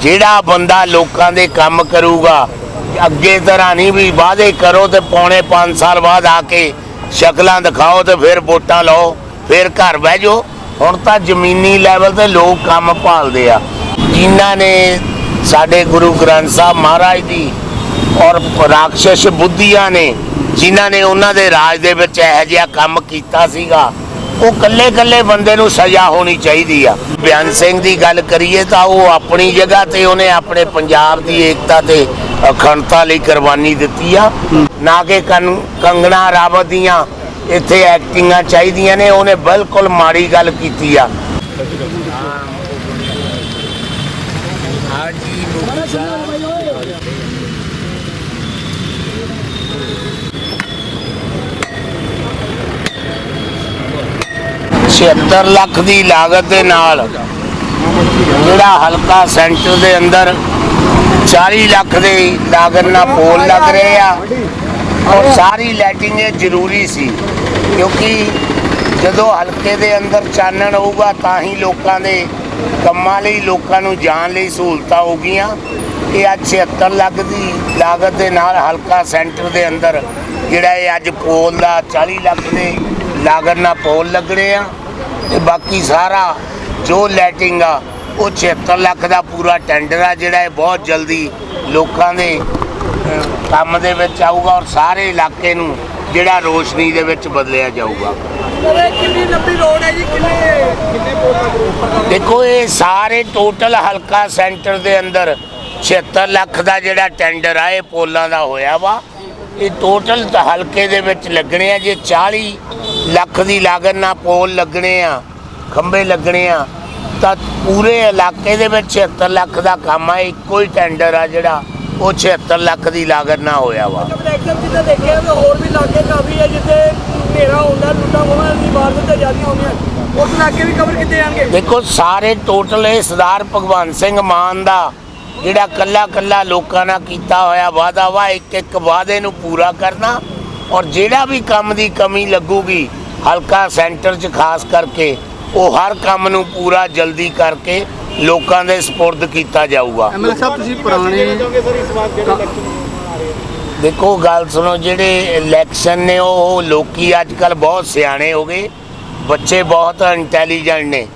ਜਿਹੜਾ ਬੰਦਾ ਲੋਕਾਂ ਦੇ ਕੰਮ ਕਰੂਗਾ, ਅੱਗੇ ਤਰ੍ਹਾਂ ਨਹੀਂ ਵੀ ਵਾਅਦੇ ਕਰੋ ਤੇ ਪੌਣੇ 5 ਸਾਲ ਬਾਅਦ ਆ ਕੇ ਸ਼ਕਲਾਂ ਦਿਖਾਓ ਤੇ ਫਿਰ ਵੋਟਾਂ ਲਓ, ਫਿਰ ਘਰ ਬਹਿ ਜਾਓ। ਹੁਣ ਤਾਂ ਜ਼ਮੀਨੀ ਲੈਵਲ ਤੇ ਲੋਕ ਕੰਮ ਭਾਲਦੇ ਆ। ਜਿਨ੍ਹਾਂ ਨੇ ਸਾਡੇ ਗੁਰੂ ਗ੍ਰੰਥ ਸਾਹਿਬ ਮਹਾਰਾਜ ਦੀ ਔਰ ਰਾਖਸ਼ ਬੁੱਧੀਆਂ ਨੇ, ਜਿਨ੍ਹਾਂ ਨੇ ਉਹਨਾਂ ਦੇ ਰਾਜ ਦੇ ਵਿੱਚ ਇਹੋ ਜਿਹਾ ਕੰਮ ਕੀਤਾ ਸੀਗਾ ਉਹ ਕੱਲੇ ਕੱਲੇ ਬੰਦੇ ਨੂੰ ਸਜ਼ਾ ਹੋਣੀ ਚਾਹੀਦੀ ਆ। ਬਿਆਨ ਸਿੰਘ ਦੀ ਗੱਲ ਕਰੀਏ ਤਾਂ ਉਹ ਆਪਣੀ ਜਗ੍ਹਾ ਤੇ ਉਹਨੇ ਆਪਣੇ ਪੰਜਾਬ ਦੀ ਏਕਤਾ ਤੇ ਅਖੰਡਤਾ ਲਈ ਕੁਰਬਾਨੀ ਦਿੱਤੀ ਆ। ਨਾ ਕਿ ਕੰ- ਕੰਗਣਾ ਰਾਵਤ ਦੀਆਂ ਇੱਥੇ ਐਕਟਿੰਗਾਂ ਚਾਹੀਦੀਆਂ ਨੇ, ਉਹਨੇ ਬਿਲਕੁਲ ਮਾੜੀ ਗੱਲ ਕੀਤੀ ਆ। ਛਿਅੱਤਰ ਲੱਖ ਦੀ ਲਾਗਤ ਦੇ ਨਾਲ ਜਿਹੜਾ ਹਲਕਾ ਸੈਂਟਰ ਦੇ ਅੰਦਰ 40 ਲੱਖ ਦੇ ਲਾਗਤ ਨਾਲ ਪੋਲ ਲੱਗ ਰਹੇ ਆ ਔਰ ਸਾਰੀ ਲਾਈਟਿੰਗ ਇਹ ਜ਼ਰੂਰੀ ਸੀ ਕਿਉਂਕਿ ਜਦੋਂ ਹਲਕੇ ਦੇ ਅੰਦਰ ਚਾਨਣ ਹੋਊਗਾ ਤਾਂ ਹੀ ਲੋਕਾਂ ਦੇ ਕੰਮਾਂ ਲਈ ਲੋਕਾਂ ਨੂੰ ਜਾਣ ਲਈ ਸਹੂਲਤਾਂ ਹੋਗੀਆਂ ਇਹ ਅੱਜ 76 ਲੱਖ ਦੀ ਲਾਗਤ ਦੇ ਨਾਲ ਹਲਕਾ ਸੈਂਟਰ ਦੇ ਅੰਦਰ ਜਿਹੜਾ ਇਹ ਅੱਜ ਪੋਲ ਦਾ 40 ਲੱਖ ਦੇ ਲਾਗਤ ਨਾਲ ਪੋਲ ਲੱਗਣੇ ਆ ਤੇ ਬਾਕੀ ਸਾਰਾ ਜੋ ਲਾਈਟਿੰਗ ਆ ਉਹ 76 ਲੱਖ ਦਾ ਪੂਰਾ ਟੈਂਡਰ ਆ ਜਿਹੜਾ ਇਹ ਬਹੁਤ ਜਲਦੀ ਲੋਕਾਂ ਦੇ ਕੰਮ ਦੇ ਵਿੱਚ ਆਊਗਾ ਔਰ ਸਾਰੇ ਇਲਾਕੇ ਨੂੰ ਜਿਹੜਾ ਰੋਸ਼ਨੀ ਦੇ ਵਿੱਚ ਬਦਲਿਆ ਜਾਊਗਾ। ਇਹ ਕਿੰਨੀ ਲੰਬੀ ਰੋਡ ਹੈ ਜੀ? ਕਿੰਨੇ ਕਿੰਨੇ ਦੇਖੋ ਇਹ ਸਾਰੇ ਟੋਟਲ ਹਲਕਾ ਸੈਂਟਰ ਦੇ ਅੰਦਰ 76 ਲੱਖ ਦਾ ਜਿਹੜਾ ਟੈਂਡਰ ਆ ਇਹ ਪੋਲਾਂ ਦਾ ਹੋਇਆ ਵਾ। ਇਹ ਟੋਟਲ ਹਲਕੇ ਦੇ ਵਿੱਚ ਲੱਗਣੇ ਆ ਜੇ 40 ਲੱਖ ਦੀ ਲਾਗਤ ਨਾਲ ਪੋਲ ਲੱਗਣੇ ਆ ਖੰਭੇ ਲੱਗਣੇ ਆ ਤਾਂ ਪੂਰੇ ਇਲਾਕੇ ਦੇ ਵਿੱਚ 76 ਲੱਖ ਦਾ ਕੰਮ ਆ ਇੱਕੋ ਹੀ ਟੈਂਡਰ ਆ ਜਿਹੜਾ ਉਹ 76 ਲੱਖ ਦੀ ਲਾਗਤ ਨਾਲ ਹੋਇਆ ਵਾ। ਕੰਪਲੈਕਸ਼ਨ ਜਿੱਥੇ ਦੇਖਿਆ ਤੇ ਹੋਰ ਵੀ ਲਾਗੇ ਕਾਫੀ ਹੈ ਜਿੱਥੇ ਹਨੇਰਾ ਹੁੰਦਾ ਲੁੱਟਾਂ ਖੋਹਾਂ ਦੀ ਵਾਰਦਾਤਾਂ ਜ਼ਿਆਦਾ ਹੁੰਦੀਆਂ। ਉਸ ਇਲਾਕੇ ਵੀ ਕਵਰ ਕੀਤੇ ਜਾਣਗੇ? ਦੇਖੋ ਸਾਰੇ ਟੋਟਲ ਇਹ ਸਰਦਾਰ ਭਗਵੰਤ ਸਿੰਘ ਮਾਨ ਦਾ ਜਿਹੜਾ ਕੱਲਾ ਕੱਲਾ ਲੋਕਾਂ ਨਾਲ ਕੀਤਾ ਹੋਇਆ ਵਾਅਦਾ ਵਾ ਇੱਕ ਇੱਕ ਵਾਅਦੇ ਨੂੰ ਪੂਰਾ ਕਰਨਾ ਔਰ ਜਿਹੜਾ ਵੀ ਕੰਮ ਦੀ ਕਮੀ ਲੱਗੂਗੀ ਹਲਕਾ ਸੈਂਟਰ 'ਚ ਖਾਸ ਕਰਕੇ ਉਹ ਹਰ ਕੰਮ ਨੂੰ ਪੂਰਾ ਜਲਦੀ ਕਰਕੇ ਲੋਕਾਂ ਦੇ ਸਪੁਰਦ ਕੀਤਾ ਜਾਊਗਾ। ਐਮਐਲਏ ਸਾਹਿਬ ਤੁਸੀਂ ਪੁਰਾਣੇ ਦੇਖੋ ਗੱਲ ਸੁਣੋ ਜਿਹੜੇ ਇਲੈਕਸ਼ਨ ਨੇ ਉਹ ਲੋਕੀ ਅੱਜ ਕੱਲ ਬਹੁਤ ਸਿਆਣੇ ਹੋ ਗਏ। ਬੱਚੇ ਬਹੁਤ ਇੰਟੈਲੀਜੈਂਟ ਨੇ।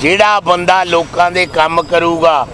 ਜਿਹੜਾ ਬੰਦਾ ਲੋਕਾਂ ਦੇ ਕੰਮ ਕਰੂਗਾ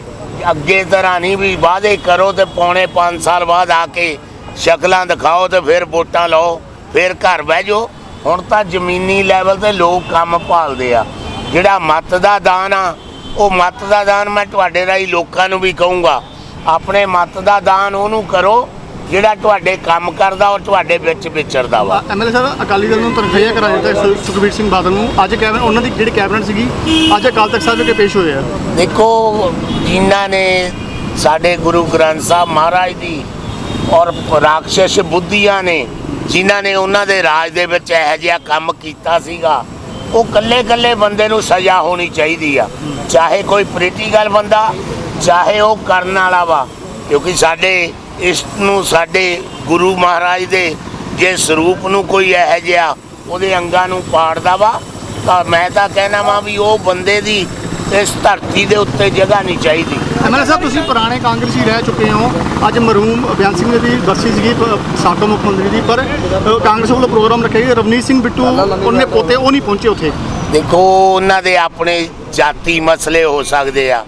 ਅੱਗੇ ਤਰ੍ਹਾਂ ਨਹੀਂ ਵੀ ਵਾਅਦੇ ਕਰੋ ਤੇ ਪੌਣੇ 5 ਸਾਲ ਬਾਅਦ ਆ ਕੇ ਸ਼ਕਲਾਂ ਦਿਖਾਓ ਤੇ ਫਿਰ ਵੋਟਾਂ ਲਓ ਫਿਰ ਘਰ ਬਹਿ ਜਾਓ। ਹੁਣ ਤਾਂ ਜ਼ਮੀਨੀ ਲੈਵਲ ਤੇ ਲੋਕ ਕੰਮ ਭਾਲਦੇ ਆ। ਜਿਹੜਾ ਮਤ ਦਾ ਦਾਨ ਆ ਉਹ ਮਤ ਦਾ ਦਾਨ ਮੈਂ ਤੁਹਾਡੇ ਰਾਹੀਂ ਲੋਕਾਂ ਨੂੰ ਵੀ ਕਹੂੰਗਾ। ਆਪਣੇ ਮਤ ਦਾ ਦਾਨ ਉਹਨੂੰ ਕਰੋ ਜਿਹੜਾ ਤੁਹਾਡੇ ਕੰਮ ਕਰਦਾ ਔਰ ਤੁਹਾਡੇ ਵਿੱਚ ਵਿਚਰਦਾ ਵਾ। ਐਮਐਲਏ ਸਾਹਿਬ ਅਕਾਲੀ ਦਲ ਨੂੰ ਤਰਫਈਆ ਕਰਾ ਦਿੱਤਾ ਸੁਖਬੀਰ ਸਿੰਘ ਬਾਦਲ ਨੂੰ। ਅੱਜ ਕੈਬਨਿਟ ਉਹਨਾਂ ਦੀ ਜਿਹੜੀ ਕੈਬਨਿਟ ਸੀਗੀ ਅੱਜ ਅਕਾਲ ਤਖਤ ਸਾਹਿਬ ਵਿਖੇ ਪੇਸ਼ ਹੋਏ ਆ। ਦੇਖੋ ਜਿਨ੍ਹਾਂ ਨੇ ਸਾਡੇ ਗੁਰੂ ਗ੍ਰੰਥ ਸਾਹਿਬ ਮਹਾਰਾਜ ਦੀ ਔਰ ਰਾਖਸ਼ ਬੁੱਧੀਆਂ ਨੇ, ਜਿਨ੍ਹਾਂ ਨੇ ਉਹਨਾਂ ਦੇ ਰਾਜ ਦੇ ਵਿੱਚ ਇਹੋ ਜਿਹਾ ਕੰਮ ਕੀਤਾ ਸੀਗਾ, ਉਹ ਕੱਲੇ ਕੱਲੇ ਬੰਦੇ ਨੂੰ ਸਜ਼ਾ ਹੋਣੀ ਚਾਹੀਦੀ ਆ। ਚਾਹੇ ਕੋਈ ਪੋਲੀਟੀਕਲ ਬੰਦਾ, ਚਾਹੇ ਉਹ ਕਰਨ ਵਾਲਾ ਵਾ, ਕਿਉਂਕਿ ਸਾਡੇ ਇਸ ਨੂੰ ਸਾਡੇ ਗੁਰੂ ਮਹਾਰਾਜ ਦੇ ਜੇ ਸਰੂਪ ਨੂੰ ਕੋਈ ਇਹੋ ਜਿਹਾ ਉਹਦੇ ਅੰਗਾਂ ਨੂੰ ਪਾੜਦਾ ਵਾ, ਤਾਂ ਮੈਂ ਤਾਂ ਕਹਿਣਾ ਵਾਂ ਵੀ ਉਹ ਬੰਦੇ ਦੀ ਇਸ ਧਰਤੀ ਦੇ ਉੱਤੇ ਜਗ੍ਹਾ ਨਹੀਂ ਚਾਹੀਦੀ। ਐਮਐਲਏ ਸਾਹਿਬ ਤੁਸੀਂ ਪੁਰਾਣੇ ਕਾਂਗਰਸੀ ਰਹਿ ਚੁੱਕੇ ਹੋ। ਅੱਜ ਮਰਹੂਮ ਬਿਆਨ ਸਿੰਘ ਦੀ ਬਰਸੀ ਸੀਗੀ ਸਾਬਕਾ ਮੁੱਖ ਮੰਤਰੀ ਦੀ ਪਰ ਕਾਂਗਰਸ ਵੱਲੋਂ ਪ੍ਰੋਗਰਾਮ ਰੱਖਿਆ ਗਿਆ। ਰਵਨੀਤ ਸਿੰਘ ਬਿੱਟੂ ਉਹਨੇ ਪੋਤੇ ਉਹ ਨਹੀਂ ਪਹੁੰਚੇ ਉੱਥੇ। ਦੇਖੋ ਉਹਨਾਂ ਦੇ ਆਪਣੇ ਜਾਤੀ ਮਸਲੇ ਹੋ ਸਕਦੇ ਆ।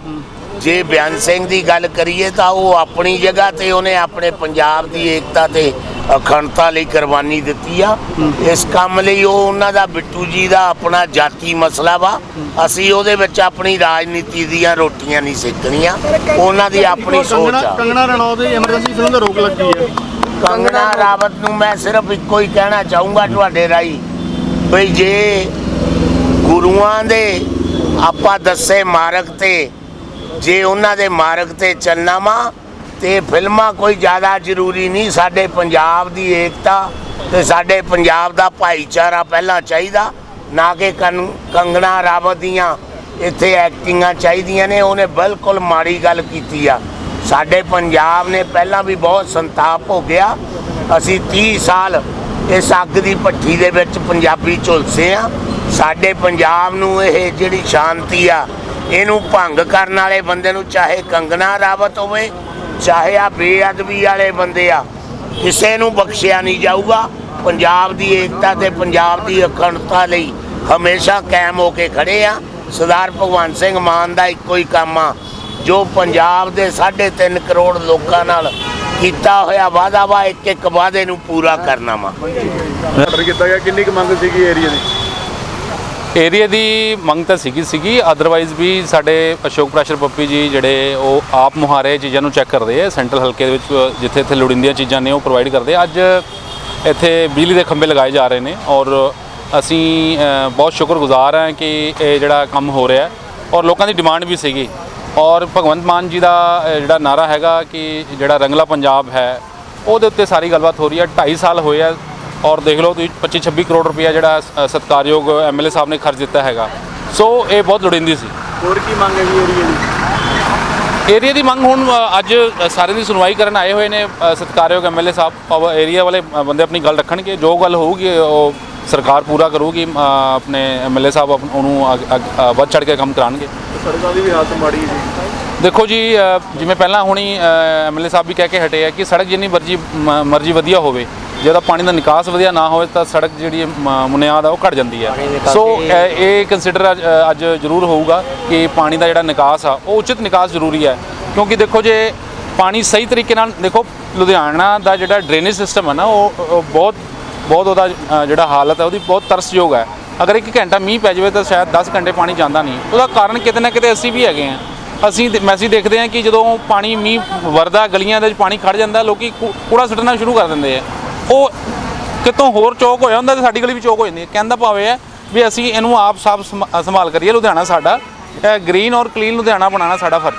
ਜੇ ਬਿਆਨ ਸਿੰਘ ਦੀ ਗੱਲ ਕਰੀਏ ਤਾਂ ਉਹ ਆਪਣੀ ਜਗ੍ਹਾ ਤੇ ਉਹਨੇ ਆਪਣੇ ਪੰਜਾਬ ਦੀ ਏਕਤਾ ਤੇ ਅਖੰਡਤਾ ਲਈ ਕੁਰਬਾਨੀ ਦਿੱਤੀ ਆ। ਇਸ ਕੰਮ ਲਈ ਉਹ ਉਹਨਾਂ ਦਾ ਬਿੱਟੂ ਜੀ ਦਾ ਆਪਣਾ ਜਾਤੀ ਮਸਲਾ ਵਾ। ਅਸੀਂ ਉਹਦੇ ਵਿੱਚ ਆਪਣੀ ਰਾਜਨੀਤੀ ਦੀਆਂ ਰੋਟੀਆਂ ਨਹੀਂ ਸੇਕਣੀਆਂ। ਉਹਨਾਂ ਦੀ ਆਪਣੀ ਸੋਚ ਕੰਗਣਾ ਆ। ਕੰਗਣਾ ਰਣੌਤ ਦੇ ਐਮਰਜੈਂਸੀ ਫਿਲਮ ਤੇ ਰੋਕ ਲੱਗੀ ਹੈ। ਕੰਗਣਾ ਰਾਵਤ ਨੂੰ ਮੈਂ ਸਿਰਫ ਇੱਕੋ ਹੀ ਕਹਿਣਾ ਚਾਹੂੰਗਾ ਤੁਹਾਡੇ ਰਾਹੀਂ ਵੀ ਜੇ ਗੁਰੂਆਂ ਦੇ ਆਪਾਂ ਦੱਸੇ ਮਾਰਗ ਤੇ ਜੇ ਉਹਨਾਂ ਦੇ ਮਾਰਗ ਤੇ ਚੱਲਣਾ ਵਾ ਤੇ ਫਿਲਮਾਂ ਕੋਈ ਜ਼ਿਆਦਾ ਜ਼ਰੂਰੀ ਨਹੀਂ, ਸਾਡੇ ਪੰਜਾਬ ਦੀ ਏਕਤਾ ਤੇ ਸਾਡੇ ਪੰਜਾਬ ਦਾ ਭਾਈਚਾਰਾ ਪਹਿਲਾਂ ਚਾਹੀਦਾ, ਨਾ ਕਿ ਕੰ- ਕੰਗਣਾ ਰਾਵਤ ਦੀਆਂ ਇੱਥੇ ਐਕਟਿੰਗਾਂ ਚਾਹੀਦੀਆਂ ਨੇ, ਉਹਨੇ ਬਿਲਕੁਲ ਮਾੜੀ ਗੱਲ ਕੀਤੀ ਆ। ਸਾਡੇ ਪੰਜਾਬ ਨੇ ਪਹਿਲਾਂ ਵੀ ਬਹੁਤ ਸੰਤਾਪ ਹੋ ਗਿਆ। ਅਸੀਂ 30 ਸਾਲ ਇਸ ਅੱਗ ਦੀ ਭੱਠੀ ਦੇ ਵਿੱਚ ਪੰਜਾਬੀ ਝੁਲਸੇ ਆ। ਸਾਡੇ ਪੰਜਾਬ ਨੂੰ ਇਹ ਜਿਹੜੀ ਸ਼ਾਂਤੀ ਆ, ਇਹਨੂੰ ਭੰਗ ਕਰਨ ਵਾਲੇ ਬੰਦੇ ਨੂੰ ਚਾਹੇ ਕੰਗਣਾ ਰਾਵਤ ਹੋਵੇ ਚਾਹੇ ਆ ਬੇਅਦਬੀ ਵਾਲੇ ਬੰਦੇ ਆ, ਕਿਸੇ ਨੂੰ ਬਖਸ਼ਿਆ ਨਹੀਂ ਜਾਊਗਾ। ਪੰਜਾਬ ਦੀ ਏਕਤਾ ਤੇ ਪੰਜਾਬ ਦੀ ਅਖੰਡਤਾ ਲਈ ਹਮੇਸ਼ਾ ਕਾਇਮ ਹੋ ਕੇ ਖੜੇ ਆ। ਸਰਦਾਰ ਭਗਵੰਤ ਸਿੰਘ ਮਾਨ ਦਾ ਇੱਕੋ ਹੀ ਕੰਮ ਆ, ਜੋ ਪੰਜਾਬ ਦੇ 3.5 ਕਰੋੜ ਲੋਕਾਂ ਨਾਲ ਕੀਤਾ ਹੋਇਆ ਵਾਅਦਾ ਵਾ ਇੱਕ ਇੱਕ ਵਾਅਦੇ ਨੂੰ ਪੂਰਾ ਕਰਨਾ ਵਾ। ਆਰਡਰ ਕੀਤਾ ਗਿਆ, ਕਿੰਨੀ ਕੁ ਮੰਗ ਸੀਗੀ ਏਰੀਆ ਦੀ? ਏਰੀਆ ਦੀ ਮੰਗ ਤਾਂ ਸੀਗੀ ਸੀਗੀ। ਅਦਰਵਾਈਜ਼ ਵੀ ਸਾਡੇ ਅਸ਼ੋਕ ਪ੍ਰੈਸ਼ਰ ਪੱਪੀ ਜੀ ਜਿਹੜੇ ਉਹ ਆਪ ਮੁਹਾਰੇ ਚੀਜ਼ਾਂ ਨੂੰ ਚੈੱਕ ਕਰਦੇ ਆ। ਸੈਂਟਰਲ ਹਲਕੇ ਦੇ ਵਿੱਚ, ਜਿੱਥੇ ਇੱਥੇ ਲੋੜੀਂਦੀਆਂ ਚੀਜ਼ਾਂ ਨੇ ਉਹ ਪ੍ਰੋਵਾਈਡ ਕਰਦੇ ਅੱਜ ਇੱਥੇ ਬਿਜਲੀ ਦੇ ਖੰਭੇ ਲਗਾਏ ਜਾ ਰਹੇ ਨੇ ਔਰ ਅਸੀਂ ਬਹੁਤ ਸ਼ੁਕਰਗੁਜ਼ਾਰ ਹਾਂ ਕਿ ਇਹ ਜਿਹੜਾ ਕੰਮ ਹੋ ਰਿਹਾ ਔਰ ਲੋਕਾਂ ਦੀ ਡਿਮਾਂਡ ਵੀ ਸੀਗੀ। ਔਰ ਭਗਵੰਤ ਮਾਨ ਜੀ ਦਾ ਜਿਹੜਾ ਨਾਰਾ ਹੈਗਾ ਕਿ ਜਿਹੜਾ ਰੰਗਲਾ ਪੰਜਾਬ ਹੈ, ਉਹਦੇ ਉੱਤੇ ਸਾਰੀ ਗੱਲਬਾਤ ਹੋ ਰਹੀ ਹੈ। 2.5 ਸਾਲ ਹੋਏ ਆ ਔਰ ਦੇਖ ਲਓ ਤੁਸੀਂ 25 26 ਕਰੋੜ ਰੁਪਇਆ ਜਿਹੜਾ ਸਤਿਕਾਰਯੋਗ ਐਮਐਲਏ ਸਾਹਿਬ ਨੇ ਖਰਚ ਦਿੱਤਾ ਹੈਗਾ। ਸੋ ਇਹ ਬਹੁਤ ਲੋੜੀਂਦੀ ਸੀ। ਹੋਰ ਕੀ ਮੰਗ ਹੈ ਜੀ ਏਰੀਆ ਦੀ? ਏਰੀਆ ਦੀ ਮੰਗ ਹੁਣ ਅੱਜ ਅ, ਸਾਰਿਆਂ ਦੀ ਸੁਣਵਾਈ ਕਰਨ ਆਏ ਹੋਏ ਨੇ ਸਤਿਕਾਰਯੋਗ ਐਮਐਲਏ ਸਾਹਿਬ। ਏਰੀਆ ਵਾਲੇ ਬੰਦੇ ਆਪਣੀ ਗੱਲ ਰੱਖਣਗੇ। ਜੋ ਗੱਲ ਹੋਊਗੀ ਉਹ ਸਰਕਾਰ ਪੂਰਾ ਕਰੂਗੀ ਆਪਣੇ ਐਮਐਲਏ ਸਾਹਿਬ ਉਹਨੂੰ ਵੱਧ ਚੜ ਕੇ ਕੰਮ ਕਰਾਉਣਗੇ। ਸੜਕਾਂ ਦੀ ਵੀ ਹਾਲਤ ਮਾੜੀ ਹੈ ਦੇਖੋ ਜੀ ਜਿਵੇਂ ਪਹਿਲਾਂ ਹੁਣੀ ਐਮਐਲਏ ਸਾਹਿਬ ਵੀ ਕਹਿ ਕੇ ਹਟੇ ਆ ਕਿ ਸੜਕ ਜਿੰਨੀ ਮਰਜ਼ੀ ਮਰਜ਼ੀ ਵਧੀਆ ਹੋਵੇ ਜਦੋਂ ਪਾਣੀ ਦਾ ਨਿਕਾਸ ਵਧੀਆ ਨਾ ਹੋਵੇ ਤਾਂ ਸੜਕ ਜਿਹੜੀ ਮ- ਬੁਨਿਆਦ ਆ, ਉਹ ਘਟ ਜਾਂਦੀ ਹੈ। ਸੋ ਇਹ ਕੰਸੀਡਰ ਅੱਜ ਜ਼ਰੂਰ ਹੋਊਗਾ ਕਿ ਪਾਣੀ ਦਾ ਜਿਹੜਾ ਨਿਕਾਸ ਆ, ਉਹ ਉਚਿਤ ਨਿਕਾਸ ਜ਼ਰੂਰੀ ਹੈ। ਕਿਉਂਕਿ ਦੇਖੋ ਜੇ ਪਾਣੀ ਸਹੀ ਤਰੀਕੇ ਨਾਲ, ਦੇਖੋ ਲੁਧਿਆਣਾ ਦਾ ਜਿਹੜਾ ਡਰੇਨੇਜ ਸਿਸਟਮ ਹੈ ਨਾ, ਉਹ ਬਹੁਤ ਬਹੁਤ ਉਹਦਾ ਜਿਹੜਾ ਹਾਲਤ ਹੈ ਉਹਦੀ ਬਹੁਤ ਤਰਸਯੋਗ ਹੈ। ਅਗਰ ਇੱਕ ਘੰਟਾ ਮੀਂਹ ਪੈ ਜਾਵੇ ਤਾਂ ਸ਼ਾਇਦ 10 ਘੰਟੇ ਪਾਣੀ ਜਾਂਦਾ ਨਹੀਂ। ਉਹਦਾ ਕਾਰਨ ਕਿਤੇ ਨਾ ਕਿਤੇ ਅਸੀਂ ਵੀ ਹੈਗੇ ਹਾਂ। ਅਸੀਂ ਦੇ- ਦੇਖਦੇ ਹਾਂ ਕਿ ਜਦੋਂ ਪਾਣੀ ਮੀਂਹ ਵਰਦਾ, ਗਲੀਆਂ ਦੇ ਵਿੱਚ ਪਾਣੀ ਖੜ ਜਾਂਦਾ, ਲੋਕੀ ਕੂ- ਕੂੜਾ ਸੁੱਟਣਾ ਸ਼ੁਰੂ ਕਰ ਦਿੰਦੇ ਆ। ਉਹ ਕਿਤੋਂ ਹੋਰ ਚੌਕ ਹੋਇਆ ਹੁੰਦਾ ਤੇ ਸਾਡੀ ਗਲੀ ਵੀ ਚੌਕ ਹੋ ਜਾਂਦੀ ਹੈ। ਕਹਿੰਦਾ ਭਾਵੇਂ ਹੈ ਵੀ ਅਸੀਂ ਇਹਨੂੰ ਆਪ ਸਾਫ਼ ਸੰਭਾਲ ਕਰੀਏ, ਲੁਧਿਆਣਾ ਸਾਡਾ। ਗ੍ਰੀਨ ਔਰ ਕਲੀਨ ਲੁਧਿਆਣਾ ਬਣਾਉਣਾ ਸਾਡਾ ਫਰਜ਼ ਹੈ।